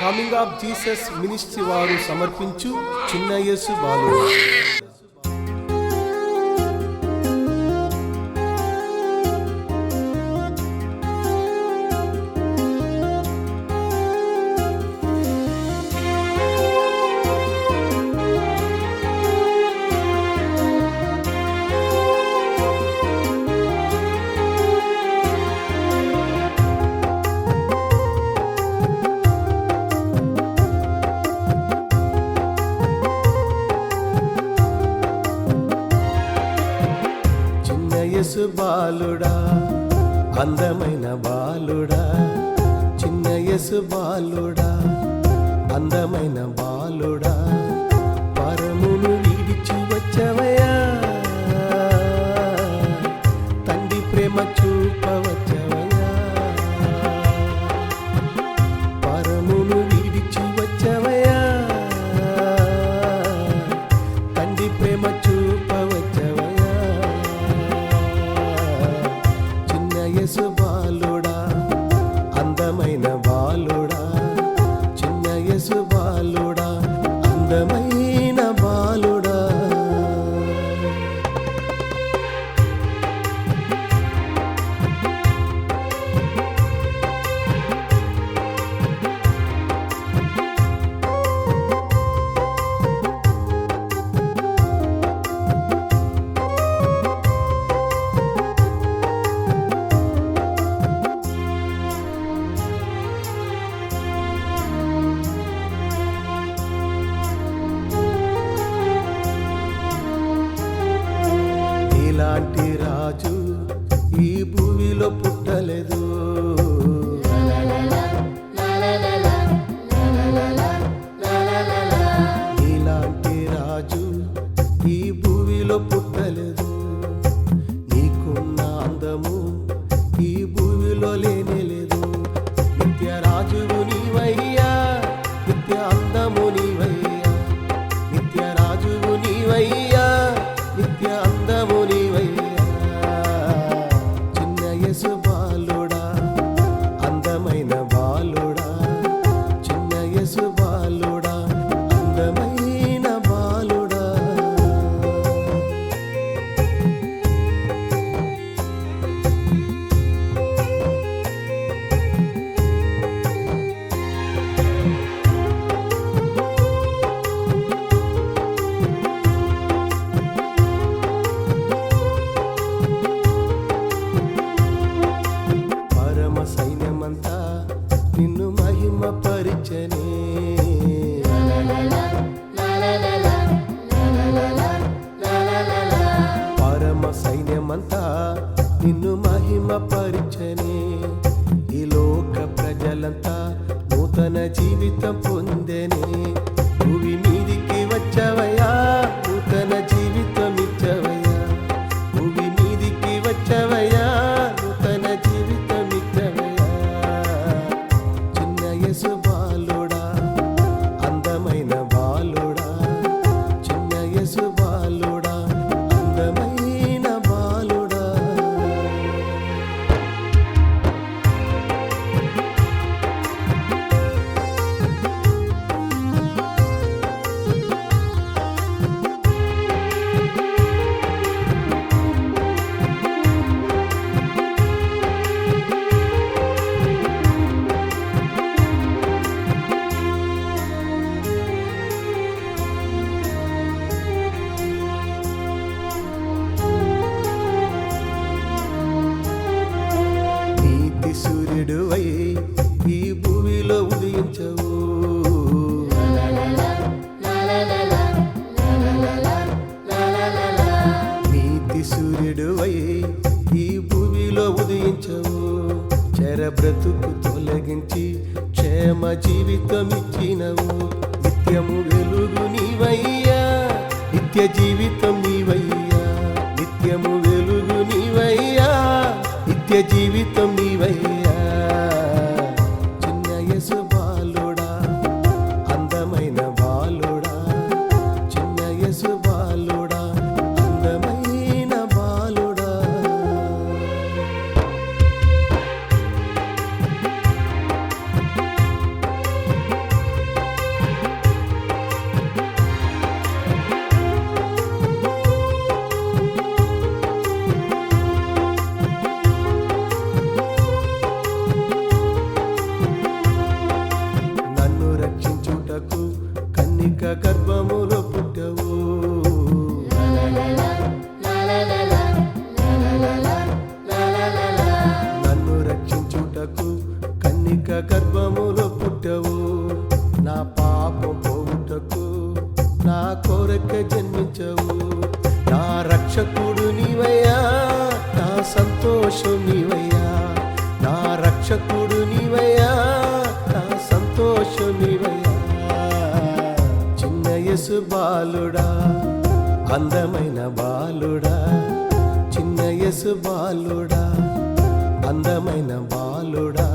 Coming of Jesus ministry వారు సమర్పించు చిన్న యేసు బాలు. యేసు బాలుడా అందమైన బాలుడా చిన్న యేసు బాలుడా అందమైన బాలుడా. రాజు నిడువై ఈ భూమిలో ఉదయించవు. నీతి సూర్యుడువై ఈ భూమిలో ఉదయించవు. చెర బ్రతుకు తొలగించి క్షేమ జీవితం ఇచ్చినవు నిత్యము వెలుగు నీవయ్యా నిత్య జీవితం నీవయ్యా నిత్యము వెలుగు నీవయ్యా నిత్య జీవితం నీవయ్యా. నా కోరక జన్మించవు. నా రక్షకుడు నీవయ్యా నా సంతోషం నీవయ్యా. నా రక్షకుడు నీవయ్యా నా సంతోషం నీవయ్యా. చిన్న యసు బాలుడా అందమైన బాలుడా. చిన్న యసు బాలుడా అందమైన బాలుడా.